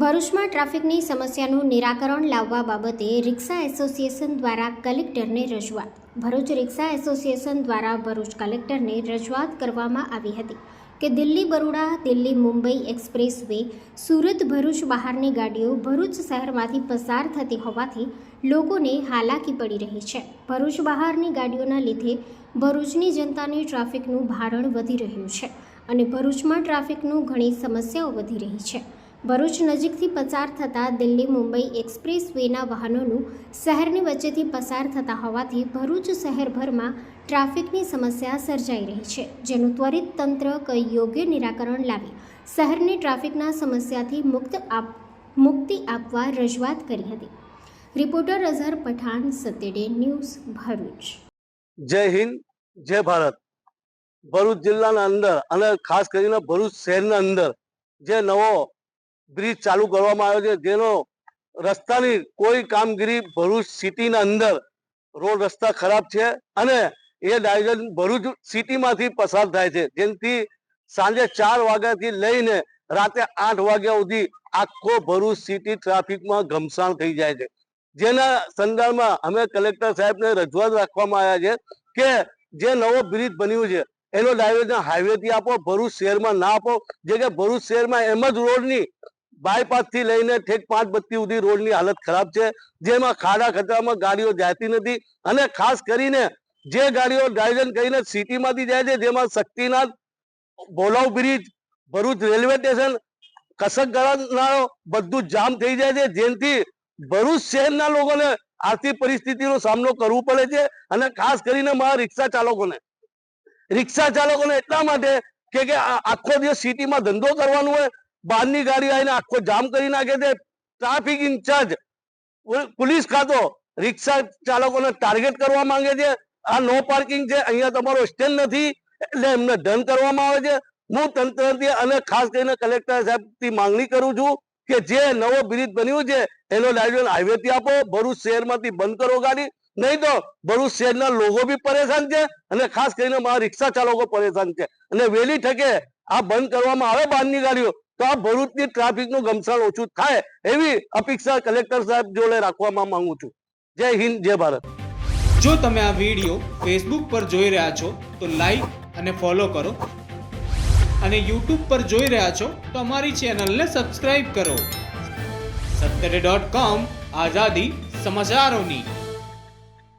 ભરૂચમાં ટ્રાફિકની સમસ્યાનું નિરાકરણ લાવવા બાબતે રિક્ષા એસોસિએશન દ્વારા કલેક્ટરને રજૂઆત. ભરૂચ રિક્ષા એસોસિએશન દ્વારા ભરૂચ કલેક્ટરને રજૂઆત કરવામાં આવી હતી કે દિલ્હી બરોડા, દિલ્હી મુંબઈ એક્સપ્રેસ વે સુરત ભરૂચ બહારની ગાડીઓ ભરૂચ શહેરમાંથી પસાર થતી હોવાથી લોકોને હાલાકી પડી રહી છે. ભરૂચ બહારની ગાડીઓના લીધે ભરૂચની જનતાને ટ્રાફિકનું ભારણ વધી રહ્યું છે અને ભરૂચમાં ટ્રાફિકનું ઘણી સમસ્યાઓ વધી રહી છે. ભરૂચ નજીકથી પસાર થતા દિલ્હી મુંબઈ એક્સપ્રેસ વેના વાહનોનું શહેરની વચ્ચેથી પસાર થતા હોવાથી ભરૂચ શહેરભરમાં ટ્રાફિકની સમસ્યા સર્જાઈ રહી છે, જેનું ત્વરિત તંત્ર કઈ યોગ્ય નિરાકરણ લાવી શહેરને ટ્રાફિકના સમસ્યાથી મુક્ત આપ, મુક્તિ આપવા રજૂઆત કરી હતી. Reporter Azhar Pathan, Satyaday news, Bharuch. જય હિન્દ, જય ભારત. ભરૂચ જિલ્લાના અંદર અને ખાસ કરીને ભરૂચ શહેરના અંદર જે નવો બ્રિજ ચાલુ કરવામાં આવ્યો છે, જેનો રસ્તાની કોઈ કામગીરી ભરૂચ સિટીના અંદર રોડ રસ્તા ખરાબ છે અને એ ડાયવર્ઝન ભરૂચ સિટીમાંથી પસાર થાય છે. જેનાથી સાંજે ચાર વાગ્યાથી લઈને રાતે આઠ વાગ્યા સુધી આખો ભરૂચ સિટી ટ્રાફિકમાં ઘમસાણ થઈ જાય છે. જેના સંદર્ભમાં અમે કલેક્ટર સાહેબને રજૂઆત રાખવામાં આવ્યા છે કે જે નવો બ્રિજ બન્યું છે, એનો ડાયવર્જન હાઈવેથી આપો, ભરૂચ શહેરમાં ના આપો, જે કે ભરૂચ શહેરમાં એમ જ રોડની બાયપાસથી લઈને ઠેક પાંચ બત્તી સુધી રોડની હાલત ખરાબ છે. જેમાં ખાડા ખતરામાં ગાડીઓ જાતી નથી અને ખાસ કરીને જે ગાડીઓ ડાયવર્ઝન કરીને સિટીમાંથી જાય છે, જેમાં Shaktinath Bholav bridge, Bharuch railway station કસક ગળાનારો બધું જામ થઈ જાય છે. જેનાથી ભરૂચ શહેરના લોકોને આર્થિક પરિસ્થિતિનો સામનો કરવો પડે છે અને ખાસ કરીને મારા રિક્ષા ચાલકોને. રિક્ષા ચાલકોને એટલા માટે કે આખો દિવસ સિટીમાં ધંધો કરવાનો હોય બહારની ગાડી આવીને આખો જામ કરી નાખે છે. ટ્રાફિક ઇન્ચાર્જ પોલીસ ખાતો. રિક્ષા ચાલકોને ટાર્ગેટ કરવા માંગે છે. આ નો પાર્કિંગ છે. અહીંયા તમારો સ્ટેન્ડ નથી. એટલે એમને દંડ કરવામાં આવે છે. હું તંત્રથી અને ખાસ કરીને કલેક્ટર સાહેબથી માંગણી કરું છું કે જે નવો બ્રિજ બન્યું છે, એનો ડાયવર્ઝન હાઈવે થી આપો. ભરૂચ શહેરમાંથી બંધ કરો ગાડી. નહીં તો ભરૂચ શહેરના લોકો બી પરેશાન છે અને ખાસ કરીને મારા રિક્ષા ચાલકો પરેશાન છે. અને વહેલી ઠકે આ બંધ કરવામાં આવે બહારની ગાડીઓ. તો આ ભરૂચની ટ્રાફિકનું ગમસાણ ઓછું થાય એવી અપેક્ષા કલેક્ટર સાહેબ જોડે રાખવામાં માંગુ છું. જય હિન્દ, જય ભારત. જો તમે આ વીડિયો ફેસબુક પર જોઈ રહ્યા છો, તો લાઈક અને ફોલો કરો. અને યુટ્યુબ પર જોઈ રહ્યા છો, તો અમારી ચેનલને સબસ્ક્રાઈબ કરો. સત્તરે ડોટ કોમ આઝાદી સમાચારોની.